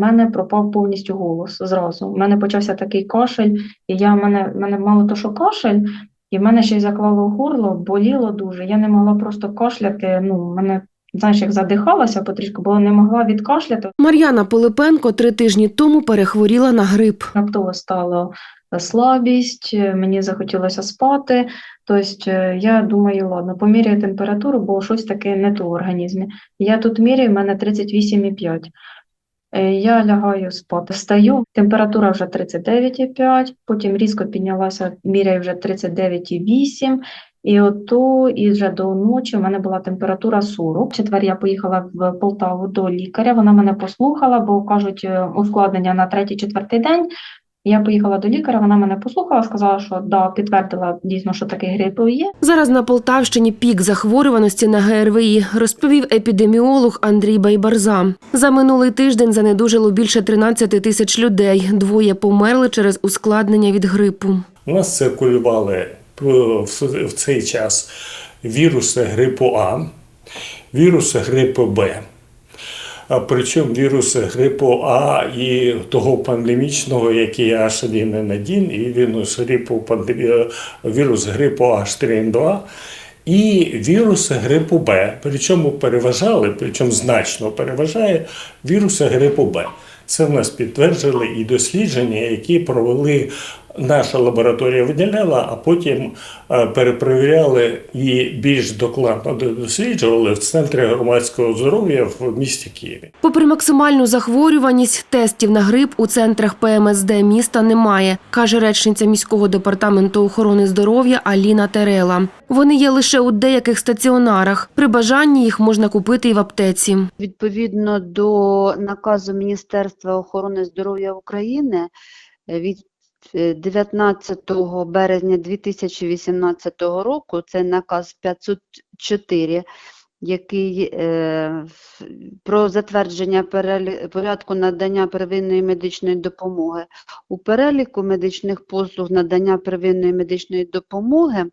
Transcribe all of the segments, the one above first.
мене пропав повністю голос зразу. У мене почався такий кашель, і я в мене, в мене мало то, що кашель, і в мене ще й заклало горло, боліло дуже. Я не могла просто кашляти. Ну, мене, знаєш, як задихалася потрішку, бо не могла відкашляти. Мар'яна Пилипенко три тижні тому перехворіла на грип. Раптово стало слабість, мені захотілося спати. Тобто е, я думаю, ладно, поміряю температуру, бо щось таке не то в організмі. Я тут міряю, в мене 38,5. Е, Я лягаю спати, встаю, температура вже 39,5, потім різко піднялася, міряю вже 39,8. І ото, і вже до ночі в мене була температура 40. В четвер я поїхала в Полтаву до лікаря. Вона мене послухала, бо кажуть, е, ускладнення на третій-четвертий день. Я поїхала до лікаря, вона мене послухала, сказала, що да, підтвердила дійсно, що такий грип є. Зараз на Полтавщині пік захворюваності на ГРВІ, розповів епідеміолог Андрій Байбарза. За минулий тиждень занедужило більше 13 тисяч людей. Двоє померли через ускладнення від грипу. У нас циркулювали е, в в цей час віруси грипу А, віруси грипу Б. Причому віруси грипу А і того пандемічного, який H1N1, і вірус грипу, вірус грипу H3N2, і віруси грипу Б. Причому переважали, причому значно переважає віруси грипу Б. Це в нас підтверджили і дослідження, які провели наша лабораторія виділяла, а потім е, перепровіряли і більш докладно досліджували в центрі громадського здоров'я в місті Києві. Попри максимальну захворюваність, тестів на грип у центрах ПМСД міста немає, каже речниця міського департаменту охорони здоров'я Аліна Терела. Вони є лише у деяких стаціонарах. При бажанні їх можна купити і в аптеці. Відповідно до наказу Міністерства охорони здоров'я України від 19 березня 2018 року, це наказ 504, який е, про затвердження перелі- порядку надання первинної медичної допомоги. У переліку медичних послуг надання первинної медичної допомоги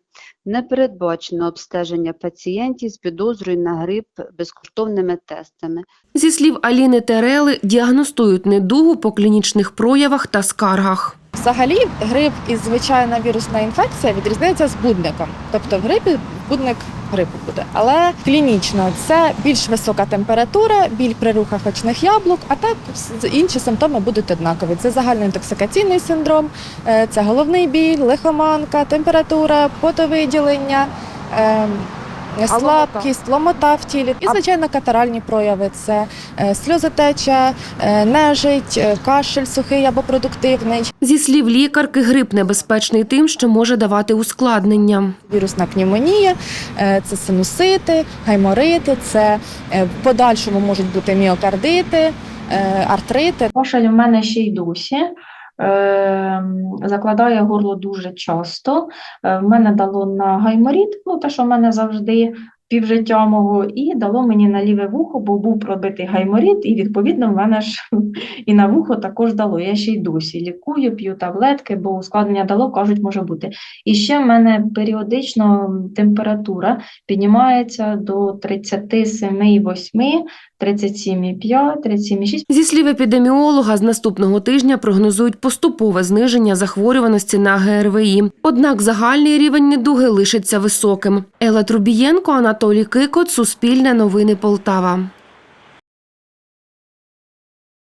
не передбачено обстеження пацієнтів з підозрою на грип безкоштовними тестами. Зі слів Аліни Терели, діагностують недугу по клінічних проявах та скаргах. Взагалі, грип і звичайна вірусна інфекція відрізняється збудником. Тобто в грипі збудник грипу буде. Але клінічно це більш висока температура, біль при рухах очних яблук, а так інші симптоми будуть однакові. Це загальноінтоксикаційний синдром, е, це головний біль, лихоманка, температура, потовиділення. Ем, Слабкість, ломота в тілі і звичайно катаральні прояви це е, сльозотеча, е, нежить, е, кашель сухий або продуктивний, Зі слів лікарки, грип небезпечний тим, що може давати ускладнення. вірусна пневмонія, е, це синусити, гайморити, це е, в подальшому можуть бути міокардити, е, артрити. Кашель в мене ще й досі. Е, закладає горло дуже часто. Е, в мене дало на гайморіт, ну те, що в мене завжди півжиття мого, і дало мені на ліве вухо, бо був пробитий гайморіт, і відповідно в мене ж і на вухо також дало. Я ще й досі лікую, п'ю таблетки, бо ускладнення дало, кажуть, може бути. І ще в мене періодично температура піднімається до 37,8, 37,5, 37,6. Зі слів епідеміолога, з наступного тижня прогнозують поступове зниження захворюваності на ГРВІ. Однак загальний рівень недуги лишиться високим. Ела Трубієнко, Анатолій Кикот, Суспільне новини Полтава.